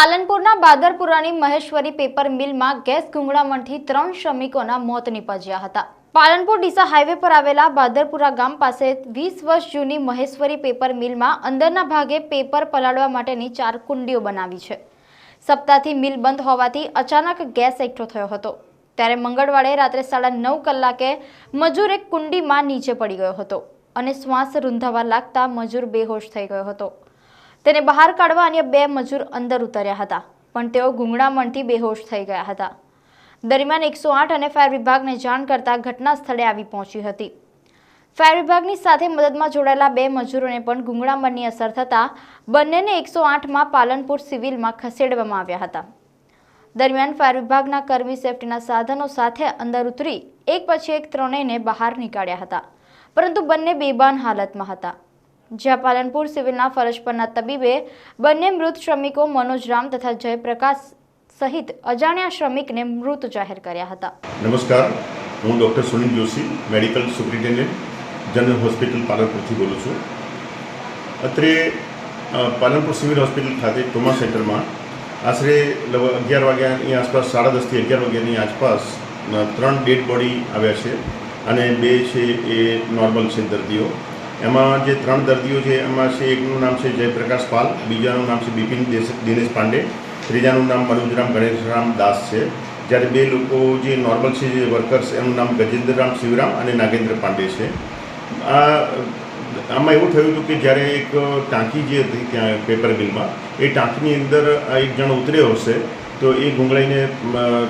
પાલનપુરના બાદરપુરાની મહેશ્વરી પેપર મિલમાં ગેસ ગુંગળામણથી ત્રણ શ્રમિકોના મોત નીપજ્યા હતા. પાલનપુર ડીસા હાઈવે પર આવેલા બાદરપુરા ગામ પાસે વીસ વર્ષ જૂની મહેશ્વરી પેપર મિલમાં અંદરના ભાગે પેપર પલાળવા માટેની ચાર કુંડીઓ બનાવી છે. સપ્તાહથી મિલ બંધ હોવાથી અચાનક ગેસ એકઠો થયો હતો. ત્યારે મંગળવારે રાત્રે સાડા નવ કલાકે મજૂર એક કુંડીમાં નીચે પડી ગયો હતો અને શ્વાસ રૂંધાવા લાગતા મજૂર બેહોશ થઈ ગયો હતો. તેને બહાર કાઢવા અન્ય બે મજૂર અંદર ઉતર્યા હતા, પણ તેઓ ગુંગળામણથી બેહોશ થઈ ગયા હતા. દરમિયાન એકસો આઠ અને ફાયર વિભાગને જાણ કરતા ઘટના સ્થળે આવી પહોંચી હતી. ફાયર વિભાગની સાથે મદદમાં જોડાયેલા બે મજૂરોને પણ ગુંગળામણની અસર થતાં બંનેને એકસો આઠમાં પાલનપુર સિવિલમાં ખસેડવામાં આવ્યા હતા. દરમિયાન ફાયર વિભાગના કર્મી સેફટીના સાધનો સાથે અંદર ઉતરી એક પછી એક ત્રણેયને બહાર નીકાળ્યા હતા, પરંતુ બંને બેબાન હાલતમાં હતા. જ્યાં પાલનપુર સિવિલના ફરજ પરના તબીબે બંને મૃત શ્રમિકો મનોજરામ તથા જયપ્રકાશ સહિત અજાણ્યા શ્રમિકને મૃત જાહેર કર્યા હતા. નમસ્કાર. હું doctor Sunil Joshi, medical superintendent, general hospital પાલનપુરથી બોલું છું. અત્રે પાલનપુર સિવિલ હોસ્પિટલ ખાતે ટ્રોમા સેન્ટરમાં આશરે અગિયાર વાગ્યાની આસપાસ, સાડા દસથી અગિયાર વાગ્યાની આસપાસ ત્રણ ડેડ બોડી આવ્યા છે અને બે છે એ નોર્મલ છે દર્દીઓ. એમાં જે ત્રણ દર્દીઓ છે, એમાં છે એકનું નામ છે જયપ્રકાશ પાલ, બીજાનું નામ છે બિપિન દિનેશ પાંડે, ત્રીજાનું નામ મનોજરામ ગણેશરામ દાસ છે. જ્યારે બે લોકો જે નોર્મલ છે, જે વર્કર્સ એનું નામ ગજેન્દ્રરામ શિવરામ અને નાગેન્દ્ર પાંડે છે. આ, આમાં એવું થયું હતું કે જ્યારે એક ટાંકી જે હતી ત્યાં, પેપર મિલમાં એ ટાંકીની અંદર એક જણ ઉતર્યો હશે તો એ ગુંગળાઈને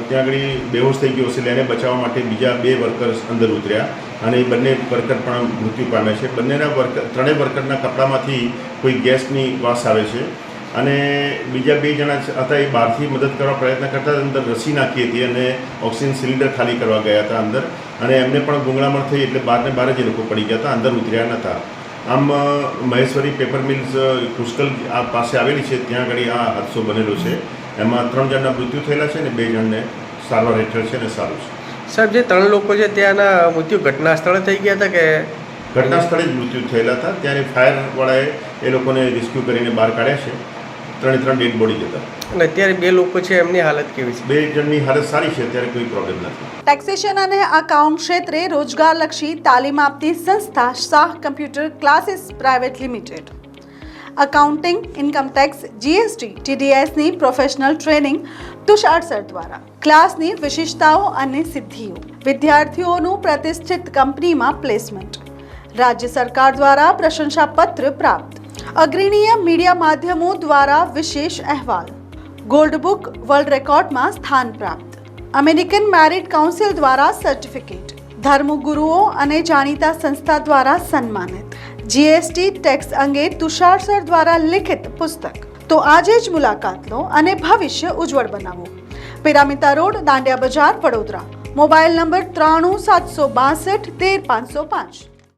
ત્યાં આગળ બેહોશ થઈ ગયો એટલે એને બચાવવા માટે બીજા બે વર્કર્સ અંદર ઉતર્યા. અને એ બંને વર્કર પણ મૃત્યુ પામ્યા છે. બંનેના વર્કર ત્રણેય વર્કરના કપડામાંથી કોઈ ગેસની વાસ આવે છે. અને બીજા બે જણા હતા, એ બહારથી મદદ કરવા પ્રયત્ન કરતા અંદર રસી નાખી હતી અને ઓક્સિજન સિલિન્ડર ખાલી કરવા ગયા હતા અંદર. અને એમને પણ ગુંગળામણ થઈ એટલે બહારને બહાર જ એ લોકો પડી ગયા હતા, અંદર ઉતર્યા નહોતા આમ મહેશ્વરી પેપર મિલ્સ પુષ્કલ આ પાસે આવેલી છે, ત્યાં આગળ આ હાદસો બનેલો છે. એમાં ત્રણ જણના મૃત્યુ થયેલા છે અને બે જણને સારવાર હેઠળ છે અને સારું છે. સાહેબ જે ત્રણ લોકો છે ત્યાંના મૃત્યુ ઘટના સ્થળે થઈ ગયા હતા કે? ઘટના સ્થળે જ મૃત્યુ થયેલા હતા. ત્યારે ફાયરવાળાએ એ લોકોને રેસ્ક્યુ કરીને બહાર કાઢ્યા છે. ત્રણે ત્રણ ડેડ બોડી જતા. અને અત્યારે બે લોકો છે એમની હાલત કેવી છે? બે જણની હાલત સારી છે અત્યારે કોઈ પ્રોબ્લેમ નથી. ટેક્સેશન અને અકાઉન્ટ ક્ષેત્રે રોજગારલક્ષી તાલીમ આપતી સંસ્થા Shah computer classes private limited. Accounting income tax GST ટીડીએસની professional training Tushar sir દ્વારા. ક્લાસની વિશેષતાઓ અને સિદ્ધિઓ. વિદ્યાર્થીઓનું પ્રતિષ્ઠિત કંપનીમાં પ્લેસમેન્ટ રાજ્ય સરકાર દ્વારા પ્રશંસાપત્ર પ્રાપ્ત. અગ્રણીય મીડિયા માધ્યમો દ્વારા વિશેષ અહેવાલ. ગોલ્ડ બુક વર્લ્ડ રેકોર્ડમાં સ્થાન પ્રાપ્ત. અમેરિકન મેરિટ કાઉન્સિલ દ્વારા સર્ટિફિકેટ ધર્મગુરુઓ અને જાણીતા સંસ્થા દ્વારા સન્માનિત. જીએસટી ટેક્સ અંગે તુષાર સર દ્વારા લિખિત પુસ્તક. તો આજે જ મુલાકાત લો અને ભવિષ્ય ઉજ્જવળ બનાવો. પિરામિતા રોડ, દાંડિયા બજાર, વડોદરા. મોબાઈલ નંબર ત્રાણું સાતસો બાસઠ, તેર પાંચસો પાંચ.